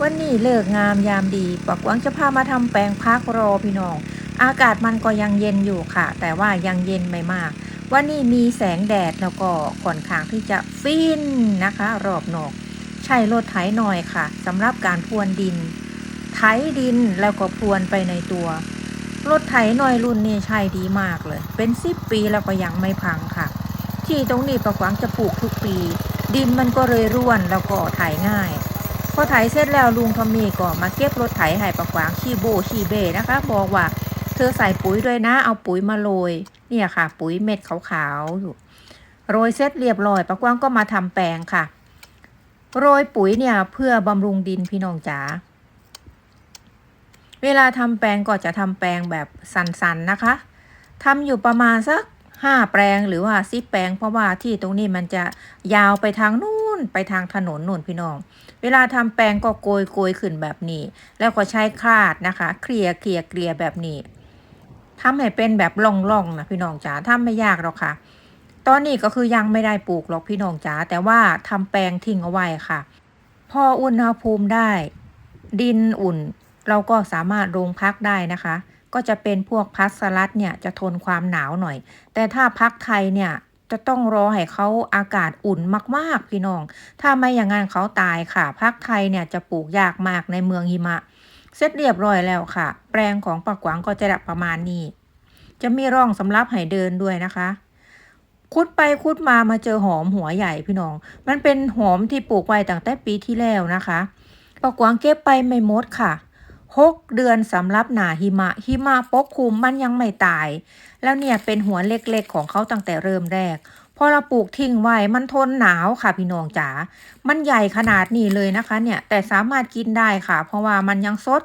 วันนี้เลิกงามยามดีปักหวังจะพามาทำแปลงพักรอพี่น้อง อากาศมันก็ยังเย็นอยู่ค่ะ แต่ว่ายังเย็นไม่มาก วันนี้มีแสงแดดแล้วก็ค่อนข้างที่จะฟินนะคะ รอบนอก ใช้รถไถหน่อยค่ะสำหรับการพรวนดิน ไถดินแล้วก็พรวนไปในตัว รถไถหน่อยรุ่นนี้ใช้ดีมากเลย เป็นสิบปีแล้วก็ยังไม่พังค่ะ ที่ตรงนี้ประกวางจะปลูกทุกปี ดินมันก็เลยร่วนแล้วก็ไถง่าย พอไถเสร็จแล้วลุงทอมมี่ก็มาเก็บรถไถให้ประกวางขี้โบขี้เบนะคะ บอกว่าเธอใส่ปุ๋ยด้วยนะ เอาปุ๋ยมาโรยเนี่ยค่ะ ปุ๋ยเม็ดขาวๆอยู่โรยเสร็จเรียบร้อยประกวางก็มาทำแปลงค่ะ โรยปุ๋ยเนี่ยเพื่อบำรุงดินพี่น้องจ๋าเวลาทำแปลงก็จะทำแปลงแบบสันๆนะคะทำอยู่ประมาณสักห้าแปลงหรือว่าสิบแปลงเพราะว่าที่ตรงนี้มันจะยาวไปทางนู่น ไปทางถนนนู่นพี่น้อง เวลาทำแปลงก็โกยโกยขึ้นแบบนี้ แล้วก็ใช้คลาดนะคะ เคลียร์เคลียร์เคลียร์แบบนี้ทำให้เป็นแบบล่องๆนะพี่น้องจ๋าทำไม่ยากหรอกค่ะ ตอนนี้ก็คือยังไม่ได้ปลูกหรอกพี่น้องจ๋าแต่ว่าทำแปลงทิ้งเอาไว้ค่ะ พออุณหภูมิได้ ดินอุ่น เราก็สามารถลงพักได้นะคะ ก็จะเป็นพวกพักสลัดเนี่ยจะทนความหนาวหน่อย แต่ถ้าพักไทยเนี่ย จะต้องรอให้เขาอากาศอุ่นมาก ๆ พี่น้อง ถ้าไม่อย่างนั้นเขาตายค่ะพักไทยเนี่ยจะปลูกยากมากในเมืองหิมะ เสร็จเรียบร้อยแล้วค่ะ แปลงของปากกวางก็จะได้ประมาณนี้ จะมีร่องสำหรับให้เดินด้วยนะคะคุดไปคุดมามาเจอหอมหัวใหญ่พี่น้อง มันเป็นหอมที่ปลูกไว้ตั้งแต่ปีที่แล้วนะคะปากกวางเก็บไปไม่หมดค่ะ หกเดือนสำหรับหนาหิมะหิมะปกคลุมมันยังไม่ตาย แล้วเนี่ยเป็นหัวเล็กๆของเขาตั้งแต่เริ่มแรก พอเราปลูกทิ้งไว้มันทนหนาวค่ะพี่น้องจ๋ามันใหญ่ขนาดนี้เลยนะคะเนี่ยแต่สามารถกินได้ค่ะ เพราะว่ามันยังสด